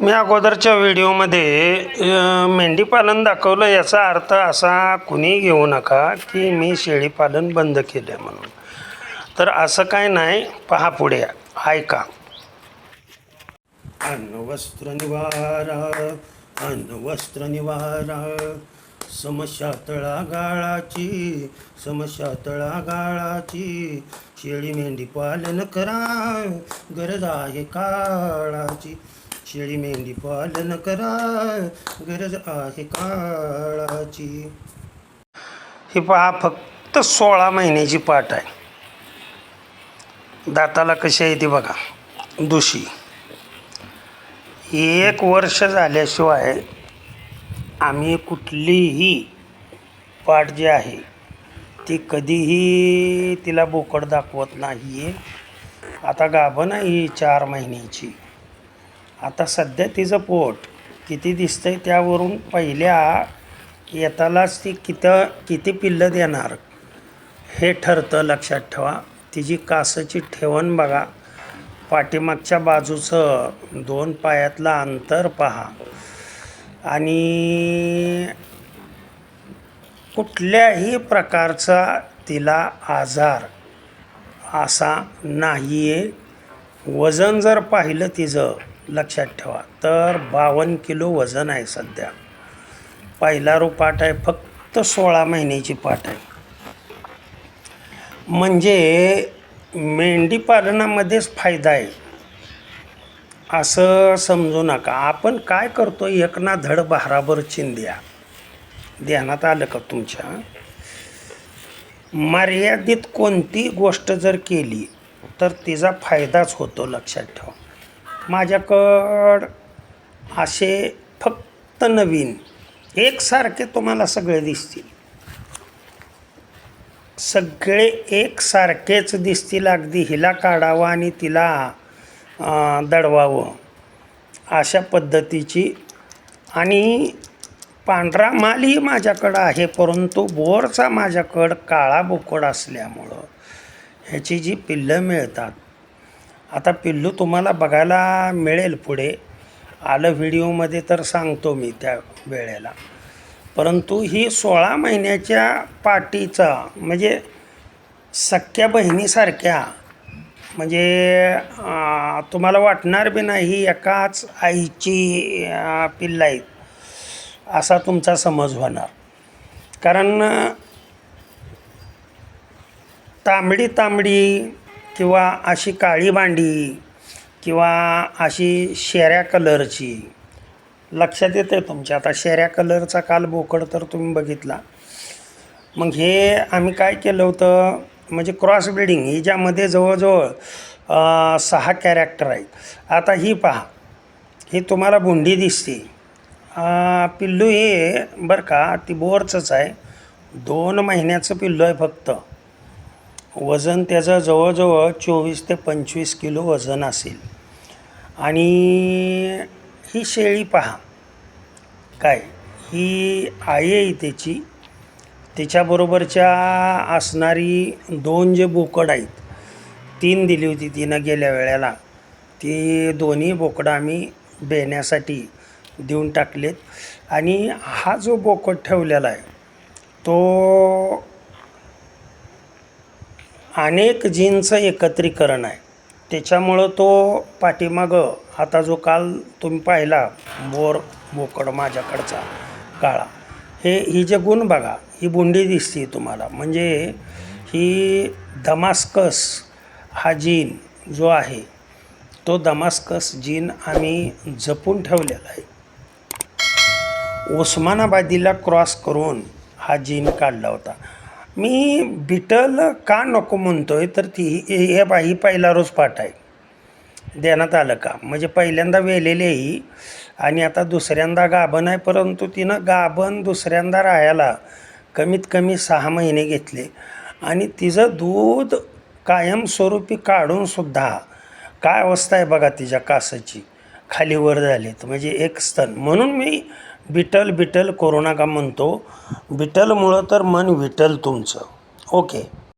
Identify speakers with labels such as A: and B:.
A: मी अगोदरच्या व्हिडिओमध्ये मेंढीपालन दाखवलं याचा अर्थ असा कुणी घेऊ नका की मी शेळीपालन बंद केलं आहे म्हणून. तर असं काय नाही पहा पुढे ऐका. अन्न वस्त्र निवारा अन्न वस्त्र निवारा समस्या तळागाळाची समस्या तळागाळाची शेळी मेंढी पालन करा गरज आहे काळाची. शेळी मेंढी पालन करा. गरज आहे काळाची. ही पहा फक्त सोळा महिन्याची पाठ आहे. दाताला कशी आहे ती बघा. दुशी. एक वर्ष झाल्याशिवाय आम्ही कुठलीही पाठ जी आहे ती कधीही तिला बोकड दाखवत नाही आहे आता गाभण आहे चार महिन्याची. आता सध्या तिचं पोट किती दिसतं आहे त्यावरून पहिल्या येतालाच ती कितं किती पिल्लं देणार? हे ठरतं लक्षात ठेवा. तिची कासची ठेवण बघा. पाठीमागच्या बाजूचं दोन पायातलं अंतर पहा. आणि कुठल्याही प्रकारचा तिला आजार असा नाही आहे वजन जर पाहिलं तिचं लक्षात ठेवा. तर बावन्न किलो वजन आहे सध्या. पहिला रो पाठ आहे फक्त सोळा महिन्याची पाठ आहे. म्हणजे मेंढी पालनामध्येच फायदा आहे. असं समजू नका. आपण काय करतो? एक ना धड भाराभर चिंध्या. ध्यानात आलं का तुमच्या? मर्यादित कोणती गोष्ट जर केली तर तिचा फायदाच होतो लक्षात ठेवा. माझ्याकडं असे फक्त नवीन एकसारखे तुम्हाला सगळे दिसतील. सगळे एकसारखेच दिसतील अगदी. हिला काढावं आणि तिला दडवावं अशा पद्धतीची. आणि पांढरा मालही माझ्याकडं आहे परंतु बोरचा माझ्याकडं काळा बोकड असल्यामुळं ह्याची जी पिल्लं मिळतात आता पिल्लू तुम्हाला बघायला मिळेल पुढे. आलं व्हिडिओमध्ये तर सांगतो मी त्या वेळेला. परंतु ही सोळा महिन्याच्या पाटीचा म्हणजे सख्या बहिणीसारख्या म्हणजे तुम्हाला वाटणार बी नाही एकाच आईची पिल्ला आहेत असा तुमचा समज होणार. कारण तांबडी तांबडी किंवा अशी काळी भांडी किंवा अशी शेऱ्या कलरची. लक्षात येतं तुमच्या. आता शेऱ्या कलरचा काल बोकड तर तुम्ही बघितला. मग हे आम्ही काय केलं होतं? म्हणजे क्रॉस ब्रिडिंग हिच्यामध्ये जवळजवळ सहा कॅरेक्टर आहेत. आता ही पहा. ही तुम्हाला बुंडी दिसते. पिल्लू हे बरं का ती बोरचंच आहे. दोन महिन्याचं पिल्लू आहे फक्त. वजन त्याचं जवळजवळ चोवीस ते पंचवीस किलो वजन असेल. आणि ही शेळी पहा. काय? ही आई आहे त्याची. तिच्याबरोबरच्या असणारी दोन जे बोकड आहेत तीन दिली होती तिनं गेल्या वेळेला. ती दोन्ही बोकडं आम्ही बेण्यासाठी देऊन टाकलेत. आणि हा जो बोकड ठेवलेला आहे तो अनेक जीनचं एकत्रीकरण आहे. त्याच्यामुळं तो पाठीमागं आता जो काल तुम्ही पाहिला बोर बोकड माझ्याकडचा काळा. हे ही जे गुण बघा ही बुंडी दिसते तुम्हाला. म्हणजे ही दमास्कस हा जीन जो आहे तो दमास्कस जीन आम्ही जपून ठेवलेला आहे. उस्मानाबादीला क्रॉस करून हा जीन काढला होता. मी बिटल का नको म्हणतो आहे तर ती हे बा ही पहिला रोज पाठ आहे. देण्यात आलं का? म्हणजे पहिल्यांदा वेलेली ही आणि आता दुसऱ्यांदा गाभण आहे परंतु तिनं गाभण दुसऱ्यांदा राहायला कमीत कमी सहा महिने घेतले. आणि तिचं दूध कायमस्वरूपी काढूनसुद्धा काय अवस्था आहे बघा तिच्या कासाची. खाली वर झालेत म्हणजे एक स्तन. म्हणून मी बिटल बिटल कोरोना का म्हणतो? बिटलमुळं तर मन विटल तुमचं. ओके